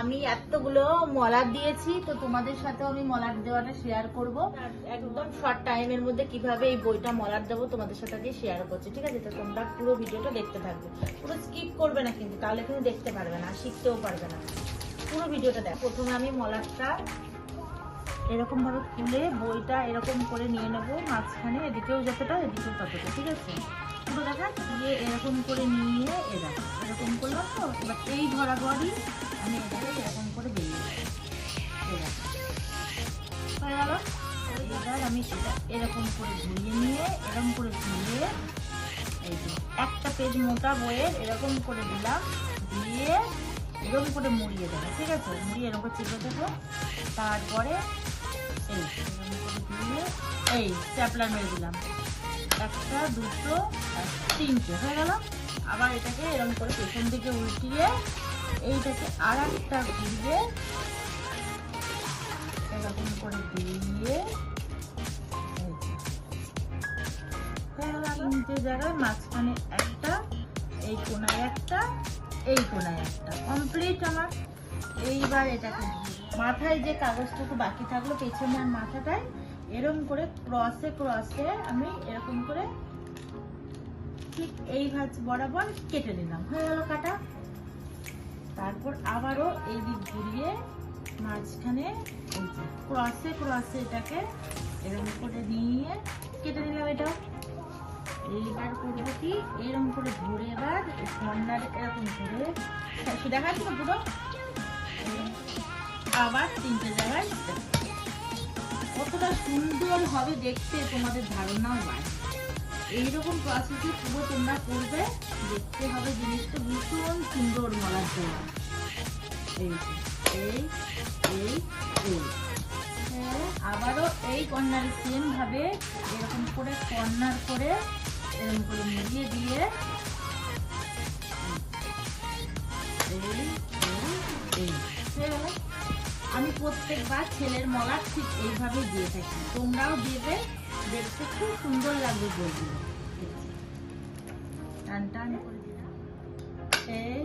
আমি এতগুলো মলার দিয়েছি তো তোমাদের সাথেও আমি মলার দেওয়াটা শেয়ার করব। একদম। শর্ট টাইমের মধ্যে কীভাবে এই বইটা মলার দেবো তোমাদের সাথে আজকে শেয়ার করছি ঠিক আছে? তো তোমরা পুরো ভিডিওটা দেখতে থাকবে। পুরো স্কিপ করবে না কিন্তু তাহলে কিন্তু দেখতে পারবে না শিখতেও পারবে না। পুরো ভিডিওটা দেখ প্রথমে আমি মলারটা এরকম ভাবে খুলে বইটা এরকম করে নিয়ে নেব মাঝখানে এদিকেও যতটা এদিকেও ততটা ঠিক আছে? পুরো দেখা দিয়ে এরকম করে নিয়ে এ দেখো এই বরাবরই আমি এটাকে এরকম করে বেরিয়ে আমি সেটা এরকম করে ঘুরিয়ে নিয়ে, এরকম করে ঘুরিয়ে, এই যে একটা পেজ মোটা বইয়ের এরকম করে দিলাম, দিয়ে এরকম করে মুড়িয়ে দেবো, ঠিক আছে? মুড়িয়ে এরকম করে চিপে দেবো, তারপরে এই, এরকম করে দিয়ে এই চ্যাপলার মেরে দিলাম। একটা, দুটো তিনটে, হয়ে গেল? আবার এটাকে এরকম করে পেছন দিকে উল্টিয়ে এইটাকে আর একটা ঘুরিয়ে এরকম করে দিয়ে তিনটে জায়গায় মাঝখানে একটা, এই কোনায় একটা, এই কোনায় একটা। কমপ্লিট আমার। এইবার এটাকে মাথায় যে কাগজটুকু বাকি থাকল, পেছনে আর মাথাটায় এরকম করে ক্রসে ক্রসে আমি এরকম করে ঠিক এই ভাজ বরাবর কেটে নিলাম। হয়ে গেল কাটা। তারপর আবারও এই দিক ঘুরিয়ে মাঝখানে ক্রসে ক্রসে এটাকে এরকম করে নিয়ে কেটে নিলাম এটাও। এইবার করব কি? এরকম করে ঘুরে এবার কর্নার এরকম সেটা দেখাচ্ছি তো পুরো? আবার তিনটে জায়গায়। কতটা সুন্দর হবে দেখতে, তোমাদের ধারণাও হয় এইরকম প্রসেসে পুরো তোমরা করবে দেখতে হবে জিনিসটা ভীষণ সুন্দর মলার জন্য। এই এই এই এই। হ্যাঁ, আবারও এই কর্নারে সেম ভাবে এরকম করে কর্নার করে এরকম করে মিলিয়ে দিয়ে। হয়ে আমি প্রত্যেকবার ছেলের মলা ঠিক এইভাবে দিয়ে থাকি। তোমরাও দেবে দেখতে খুব সুন্দর লাগবে বইগুলো টান টান এই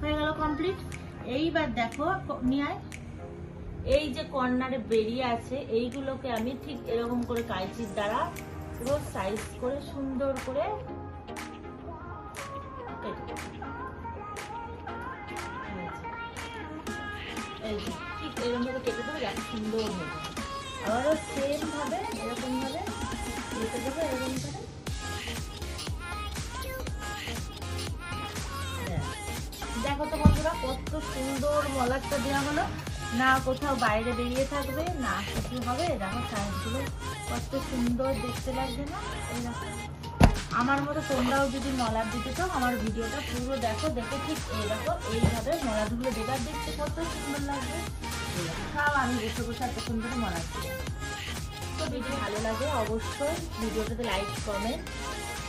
হয়ে গেল কমপ্লিট এইবার দেখো নিয়ে এই যে কর্নারে বেরিয়ে আছে, এইগুলোকে আমি ঠিক এরকম করে কাঁচির দ্বারা পুরো সাইজ করে সুন্দর করে ঠিক এরকম ভাবে কেটে দেবো সুন্দর যাবে আবারও সেম ভাবে, এরকম ভাবে, কেটে দেবো দেখো তো বন্ধুরা, কত সুন্দর মলারটা দেওয়া হলো। না কোথাও বাইরে বেরিয়ে থাকবে, না কিছু হবে। দেখো সাইডগুলো কত সুন্দর দেখতে লাগবে না? এই দেখো। আমার মতো তোমরাও যদি মলার দিতে চাও, আমার ভিডিওটা পুরো দেখো, দেখে ঠিক এই দেখো, এইভাবে মলারগুলো দেবার দেখতে কত সুন্দর লাগবে। আমি বসে সুন্দর মলার তো ভালো লাগে অবশ্যই ভিডিওটাতে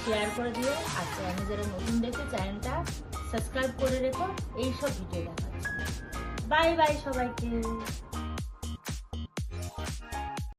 শেয়ার করে আর যারা নতুন দেখে চ্যানেলটা সাবস্ক্রাইব করে রেখো এইসব ভিডিও বাই বাই সবাইকে।